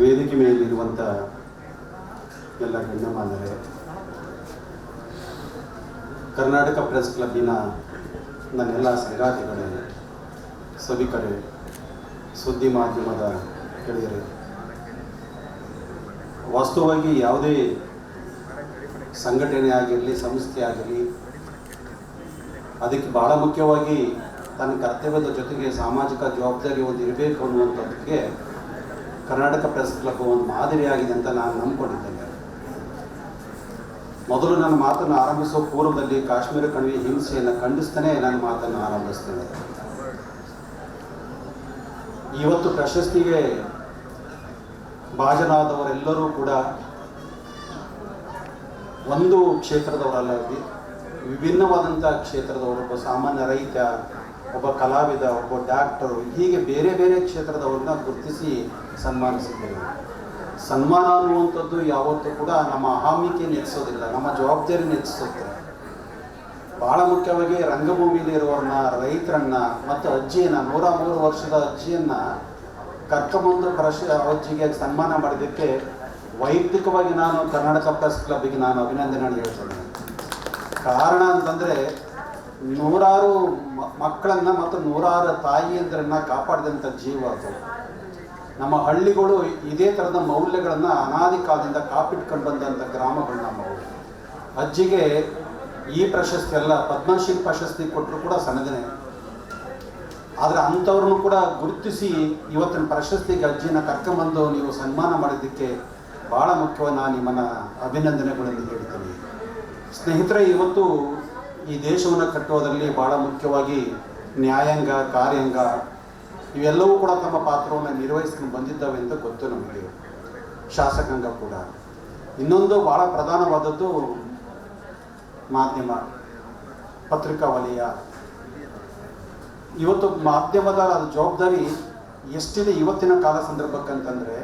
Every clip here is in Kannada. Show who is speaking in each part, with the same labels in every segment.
Speaker 1: ವೇದಿಕೆ ಮೇಲಿರುವಂಥ ಎಲ್ಲ ಗಣ್ಯಮಾನ್ಯರೇ ಕರ್ನಾಟಕ ಪ್ರೆಸ್ ಕ್ಲಬ್ಬಿನ ನನ್ನೆಲ್ಲ ಸಂಗಾತಿಗಳೇ, ಸಭಿಕರೇ, ಸುದ್ದಿ ಮಾಧ್ಯಮದ ಗೆಳೆಯರೇ, ವಾಸ್ತವವಾಗಿ ಯಾವುದೇ ಸಂಘಟನೆ ಆಗಿರಲಿ, ಸಂಸ್ಥೆ ಆಗಿರಲಿ, ಅದಕ್ಕೆ ಬಹಳ ಮುಖ್ಯವಾಗಿ ತನ್ನ ಕರ್ತವ್ಯದ ಜೊತೆಗೆ ಸಾಮಾಜಿಕ ಜವಾಬ್ದಾರಿ ಒಂದು ಇರಬೇಕು ಅನ್ನುವಂಥದ್ದಕ್ಕೆ ಕರ್ನಾಟಕ ಪ್ರೆಸ್ ಕ್ಲಬ್ ಒಂದು ಮಾದರಿಯಾಗಿದೆ ಅಂತ ನಾನು ನಂಬಿಕೊಂಡಿದ್ದೇನೆ. ಮೊದಲು ನನ್ನ ಮಾತನ್ನು ಆರಂಭಿಸುವ ಪೂರ್ವದಲ್ಲಿ ಕಾಶ್ಮೀರ ಕಣಿವೆ ಹಿಂಸೆಯನ್ನು ಖಂಡಿಸ್ತಾನೆ ನನ್ನ ಮಾತನ್ನು ಆರಂಭಿಸ್ತೇನೆ. ಇವತ್ತು ಪ್ರಶಸ್ತಿಗೆ ಭಾಜನಾದವರೆಲ್ಲರೂ ಕೂಡ ಒಂದು ಕ್ಷೇತ್ರದವರಲ್ಲ ವಿಭಿನ್ನವಾದಂಥ ಕ್ಷೇತ್ರದವರು ಒಬ್ಬ ಸಾಮಾನ್ಯ ರೈತ, ಒಬ್ಬ ಕಲಾವಿದ, ಒಬ್ಬ ಡಾಕ್ಟರು, ಹೀಗೆ ಬೇರೆ ಬೇರೆ ಕ್ಷೇತ್ರದವ್ರನ್ನ ಗುರುತಿಸಿ ಸನ್ಮಾನಿಸಿದ್ದೇವೆ ಸನ್ಮಾನ ಅನ್ನುವಂಥದ್ದು ಯಾವತ್ತೂ ಕೂಡ ನಮ್ಮ ಅಹಾಮಿಕೆ ನೆಲೆಸೋದಿಲ್ಲ, ನಮ್ಮ ಜವಾಬ್ದಾರಿ ನೆಲೆಸುತ್ತೆ ಬಹಳ ಮುಖ್ಯವಾಗಿ ರಂಗಭೂಮಿಯಲ್ಲಿ ಇರುವವ್ರನ್ನ ರೈತರನ್ನ ಮತ್ತು ಅಜ್ಜಿಯನ್ನು, ನೂರ ಮೂರು ವರ್ಷದ ಅಜ್ಜಿಯನ್ನ ಕರ್ಕೊಂಬಂದು ಪ್ರಶ, ಅಜ್ಜಿಗೆ ಸನ್ಮಾನ ಮಾಡಿದ್ದಕ್ಕೆ ವೈಯಕ್ತಿಕವಾಗಿ ನಾನು ಕರ್ನಾಟಕ ಪ್ರೆಸ್ ಕ್ಲಬ್ಬಿಗೆ ನಾನು ಅಭಿನಂದನೆ ಹೇಳ್ತೇನೆ. ಕಾರಣ ಅಂತಂದರೆ ನೂರಾರು ಮಕ್ಕಳನ್ನ ಮತ್ತು ನೂರಾರು ತಾಯಿಯಂದ್ರನ್ನ ಕಾಪಾಡಿದಂಥ ಜೀವ ಅದು. ನಮ್ಮ ಹಳ್ಳಿಗಳು ಇದೇ ಥರದ ಮೌಲ್ಯಗಳನ್ನು ಅನಾದಿ ಕಾಲದಿಂದ ಕಾಪಿಟ್ಕೊಂಡು ಬಂದಂಥ ಗ್ರಾಮಗಳು ನಮ್ಮವು ಅಜ್ಜಿಗೆ ಈ ಪ್ರಶಸ್ತಿ ಅಲ್ಲ, ಪದ್ಮಶ್ರೀ ಪ್ರಶಸ್ತಿ ಕೊಟ್ಟರು ಕೂಡ ಸಣ್ಣದೇ ಆದರೆ ಅಂಥವ್ರನ್ನು ಕೂಡ ಗುರುತಿಸಿ ಇವತ್ತಿನ ಪ್ರಶಸ್ತಿಗೆ ಅಜ್ಜಿನ ಕರ್ಕೊಂಬಂದು ನೀವು ಸನ್ಮಾನ ಮಾಡಿದ್ದಕ್ಕೆ ಭಾಳ ಮುಖ್ಯವಾಗಿ ನಾನು ನಿಮ್ಮನ್ನು ಅಭಿನಂದನೆಗಳನ್ನು ಹೇಳ್ತೀನಿ. ಸ್ನೇಹಿತರೆ, ಇವತ್ತು ಈ ದೇಶವನ್ನು ಕಟ್ಟುವುದರಲ್ಲಿ ಭಾಳ ಮುಖ್ಯವಾಗಿ ನ್ಯಾಯಾಂಗ, ಕಾರ್ಯಾಂಗ ಇವೆಲ್ಲವೂ ಕೂಡ ತಮ್ಮ ಪಾತ್ರವನ್ನು ನಿರ್ವಹಿಸ್ಕೊಂಡು ಬಂದಿದ್ದಾವೆ ಅಂತ ಗೊತ್ತು ನಮಗೆ. ಶಾಸಕಾಂಗ ಕೂಡ. ಇನ್ನೊಂದು ಭಾಳ ಪ್ರಧಾನವಾದದ್ದು ಮಾಧ್ಯಮ, ಪತ್ರಿಕಾ ವಲಯ. ಇವತ್ತು ಮಾಧ್ಯಮದ ಜವಾಬ್ದಾರಿ ಎಷ್ಟಿದೆ ಇವತ್ತಿನ ಕಾಲ ಸಂದರ್ಭಕ್ಕಂತಂದರೆ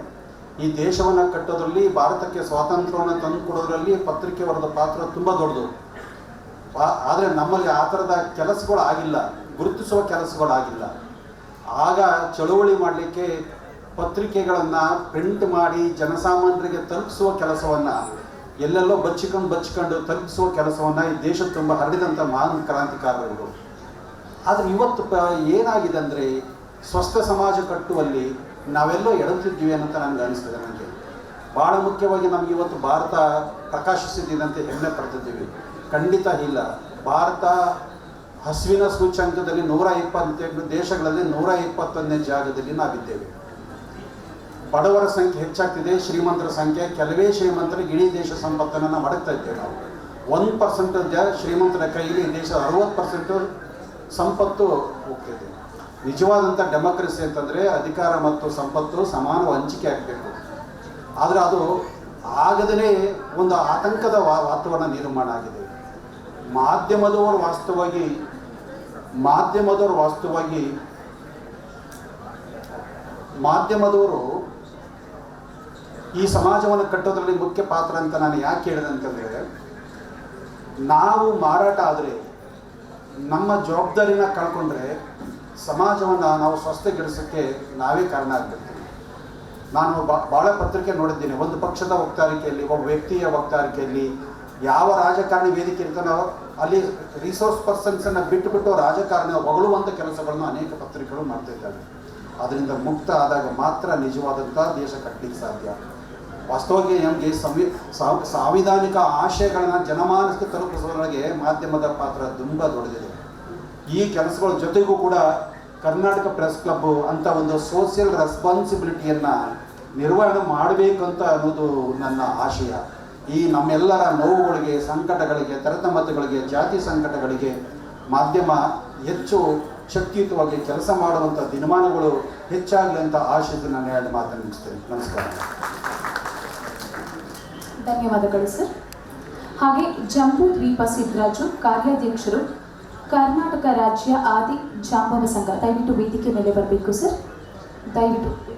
Speaker 1: ಈ ದೇಶವನ್ನು ಕಟ್ಟೋದ್ರಲ್ಲಿ, ಭಾರತಕ್ಕೆ ಸ್ವಾತಂತ್ರ್ಯವನ್ನು ತಂದುಕೊಡೋದ್ರಲ್ಲಿ ಪತ್ರಿಕೆ ವರದ ಪಾತ್ರ ತುಂಬ ದೊಡ್ಡದು. ಆದರೆ ನಮ್ಮಲ್ಲಿ ಆ ಥರದ ಕೆಲಸಗಳು ಆಗಿಲ್ಲ, ಗುರುತಿಸುವ ಕೆಲಸಗಳಾಗಿಲ್ಲ ಆಗ ಚಳುವಳಿ ಮಾಡಲಿಕ್ಕೆ ಪತ್ರಿಕೆಗಳನ್ನು ಪ್ರಿಂಟ್ ಮಾಡಿ ಜನಸಾಮಾನ್ಯರಿಗೆ ತಲುಪಿಸುವ ಕೆಲಸವನ್ನು, ಎಲ್ಲೆಲ್ಲೋ ಬಚ್ಚಿಕೊಂಡು ಬಚ್ಚಿಕೊಂಡು ತಲುಪಿಸುವ ಕೆಲಸವನ್ನು ಈ ದೇಶ ತುಂಬ ಹರಡಿದಂಥ ಮಹಾನ್ ಕ್ರಾಂತಿಕಾರರು ಆದರೆ ಇವತ್ತು ಏನಾಗಿದೆ ಅಂದರೆ, ಸ್ವಸ್ಥ ಸಮಾಜ ಕಟ್ಟುವಲ್ಲಿ ನಾವೆಲ್ಲೋ ಎಡುತ್ತಿದ್ದೀವಿ ಅಂತ ನನಗೆ ಅನಿಸ್ತದೆ ನನಗೆ. ಭಾಳ ಮುಖ್ಯವಾಗಿ ನಮ್ಗೆ ಇವತ್ತು ಭಾರತ ಪ್ರಕಾಶಿಸಿದ್ದೀನಂತೆ ಹೆಮ್ಮೆ ಪಡ್ತಿದ್ದೀವಿ. ಖಂಡಿತ ಇಲ್ಲ. ಭಾರತ ಹಸುವಿನ ಸೂಚ್ಯಂಕದಲ್ಲಿ ನೂರ ಇಪ್ಪತ್ತೆಂಟು ದೇಶಗಳಲ್ಲಿ ನೂರ ಇಪ್ಪತ್ತೊಂದನೇ ಜಾಗದಲ್ಲಿ ನಾವಿದ್ದೇವೆ. ಬಡವರ ಸಂಖ್ಯೆ ಹೆಚ್ಚಾಗ್ತಿದೆ, ಶ್ರೀಮಂತರ ಸಂಖ್ಯೆ. ಕೆಲವೇ ಶ್ರೀಮಂತರಿಗೆ ಇಡೀ ದೇಶ ಸಂಪತ್ತನ್ನು ನಾವು ಮಡಗ್ತಾ ಇದ್ದೇವೆ ನಾವು. ಒನ್ ಪರ್ಸೆಂಟ್ ಶ್ರೀಮಂತರ ಕೈಯಲ್ಲಿ ದೇಶದ ಅರವತ್ತು ಪರ್ಸೆಂಟ್ ಸಂಪತ್ತು ಹೋಗ್ತಿದೆ. ನಿಜವಾದಂಥ ಡೆಮೋಕ್ರಸಿ ಅಂತಂದರೆ ಅಧಿಕಾರ ಮತ್ತು ಸಂಪತ್ತು ಸಮಾನ ಹಂಚಿಕೆ ಆಗಬೇಕು. ಆದರೆ ಅದು ಆಗದೇ ಒಂದು ಆತಂಕದ ವಾತಾವರಣ ನಿರ್ಮಾಣ ಆಗಿದೆ. ಮಾಧ್ಯಮದವರು ವಾಸ್ತವವಾಗಿ ಮಾಧ್ಯಮದವರು ವಾಸ್ತವವಾಗಿ ಮಾಧ್ಯಮದವರು ಈ ಸಮಾಜವನ್ನು ಕಟ್ಟೋದ್ರಲ್ಲಿ ಮುಖ್ಯ ಪಾತ್ರ ಅಂತ ನಾನು ಯಾಕೆ ಹೇಳಿದೆ ಅಂತಂದರೆ, ನಾವು ಮಾರಾಟ ಆದರೆ ನಮ್ಮ ಜವಾಬ್ದಾರಿನ ಕಳ್ಕೊಂಡ್ರೆ ಸಮಾಜವನ್ನು ನಾವು ಸ್ವಸ್ಥಗೊಳಿಸೋಕ್ಕೆ ನಾವೇ ಕಾರಣ ಆಗ್ಬಿಡ್ತೀವಿ. ನಾನು ಬಹಳ ಪತ್ರಿಕೆ ನೋಡಿದ್ದೀನಿ. ಒಂದು ಪಕ್ಷದ ವಕ್ತಾರಿಕೆಯಲ್ಲಿ, ಒಬ್ಬ ವ್ಯಕ್ತಿಯ ವಕ್ತಾರಿಕೆಯಲ್ಲಿ ಯಾವ ರಾಜಕಾರಣಿ ವೇದಿಕೆ ಇರ್ತಾನೋ ಅಲ್ಲಿ ರಿಸೋರ್ಸ್ ಪರ್ಸನ್ಸನ್ನು ಬಿಟ್ಟುಬಿಟ್ಟು ರಾಜಕಾರಣ ಹೊಗಳುವಂಥ ಕೆಲಸಗಳನ್ನು ಅನೇಕ ಪತ್ರಿಕೆಗಳು ಮಾಡ್ತಾ ಅದರಿಂದ ಮುಕ್ತ ಆದಾಗ ಮಾತ್ರ ನಿಜವಾದಂಥ ದೇಶ ಕಟ್ಟಲಿಕ್ಕೆ ಸಾಧ್ಯ. ವಾಸ್ತವವಾಗಿ ನಮಗೆ ಸಂವಿ, ಸಾವ್- ಸಾಂವಿಧಾನಿಕ ಆಶಯಗಳನ್ನ ಜನಮಾನಸಕ್ಕೆ ತಲುಪಿಸುವವರೆಗೆ ಮಾಧ್ಯಮದ ಪಾತ್ರ ತುಂಬ ದೊಡ್ಡದಿದೆ. ಈ ಕೆಲಸಗಳ ಜೊತೆಗೂ ಕೂಡ ಕರ್ನಾಟಕ ಪ್ರೆಸ್ ಕ್ಲಬ್ ಅಂತ ಒಂದು ಸೋಷಿಯಲ್ ರೆಸ್ಪಾನ್ಸಿಬಿಲಿಟಿಯನ್ನು ನಿರ್ವಹಣೆ ಮಾಡಬೇಕಂತ ಅನ್ನೋದು ನನ್ನ ಆಶಯ. ಈ ನಮ್ಮೆಲ್ಲರ ನೋವುಗಳಿಗೆ, ಸಂಕಟಗಳಿಗೆ ತರತಮತಗಳಿಗೆ ಜಾತಿ ಸಂಕಟಗಳಿಗೆ ಮಾಧ್ಯಮ ಹೆಚ್ಚು ಶಕ್ತಿಯುತವಾಗಿ ಕೆಲಸ ಮಾಡುವಂಥ ದಿನಮಾನಗಳು ಹೆಚ್ಚಾಗಲಿ ಅಂತ ಆಶಯದಿಂದ ನಾನು ಎರಡು ಮಾತನ್ನು ಮುಗಿಸ್ತೇನೆ. ನಮಸ್ಕಾರ.
Speaker 2: ಧನ್ಯವಾದಗಳು ಸರ್ ಹಾಗೆ ಜಂಬೂ ದ್ವೀಪ ಸಿದ್ದರಾಜು ಕಾರ್ಯಾಧ್ಯಕ್ಷರು ಕರ್ನಾಟಕ ರಾಜ್ಯ ಆದಿ ಜಾಂಬವ ಸಂಘ. ದಯವಿಟ್ಟು ವೇದಿಕೆ ಮೇಲೆ ಬರಬೇಕು ಸರ್. ದಯವಿಟ್ಟು.